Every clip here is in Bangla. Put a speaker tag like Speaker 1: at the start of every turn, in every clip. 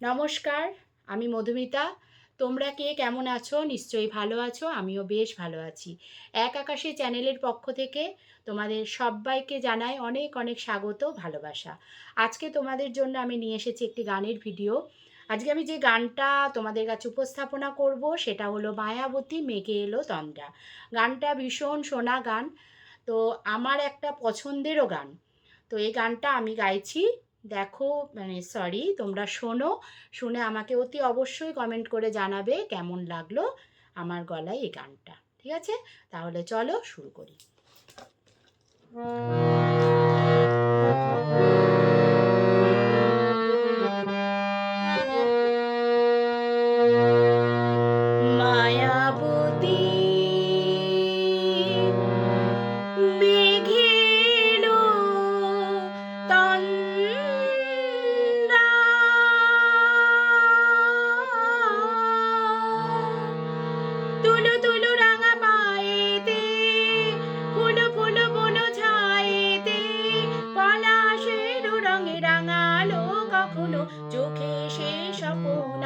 Speaker 1: নমস্কার, আমি মধুমিতা। তোমরা কে, কেমন আছো? নিশ্চয়ই ভালো আছো, আমিও বেশ ভালো আছি। এক আকাশে চ্যানেলের পক্ষ থেকে তোমাদের সবাইকে জানাই অনেক অনেক স্বাগত, ভালোবাসা। আজকে তোমাদের জন্য আমি নিয়ে এসেছি একটি গানের ভিডিও। আজকে আমি যে গানটা তোমাদের কাছে উপস্থাপনা করব, সেটা হলো মায়াবতী, মেঘে এলো তন্দ্রা গানটা ভীষণ শোনা গান। তো আমার একটা পছন্দেরও গান। তো এই গানটা আমি গাইছি। দেখো মানে সরি তোমরা শোনো, শুনে আমাকে অতি অবশ্যই কমেন্ট করে জানাবে কেমন লাগল আমার গলায় এই গানটা, ঠিক আছে? তাহলে চলো শুরু করি।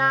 Speaker 1: না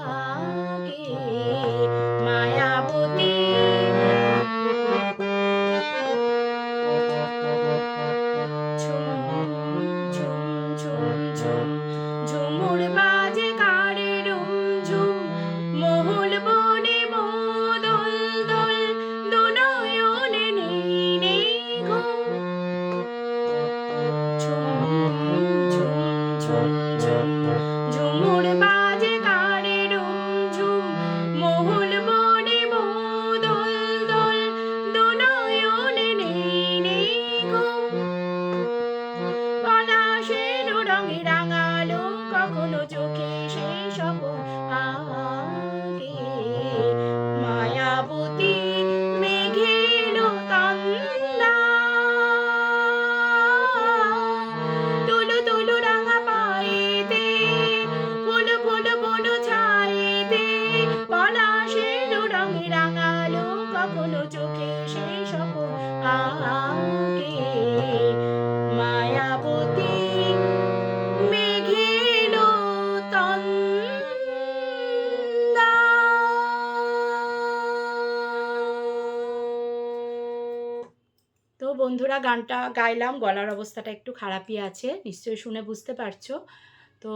Speaker 1: চোখে সেই মায়াবতী মেঘেলো তো বন্ধুরা গানটা গাইলাম, গলার অবস্থাটা একটু খারাপই আছে, নিশ্চয়ই শুনে বুঝতে পারছ। তো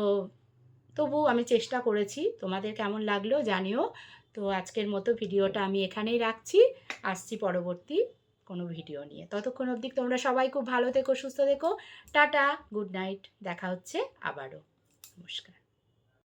Speaker 1: তবু আমি চেষ্টা করেছি, তোমাদের কেমন লাগল জানিও। তো আজকের মতো ভিডিওটা আমি এখানেই রাখছি। আসছি পরবর্তী কোনো ভিডিও নিয়ে। ততক্ষণ অবধি তোমরা সবাই খুব ভালো থেকো, সুস্থ থেকো। টাটা, গুড নাইট, দেখা হচ্ছে আবারও। নমস্কার।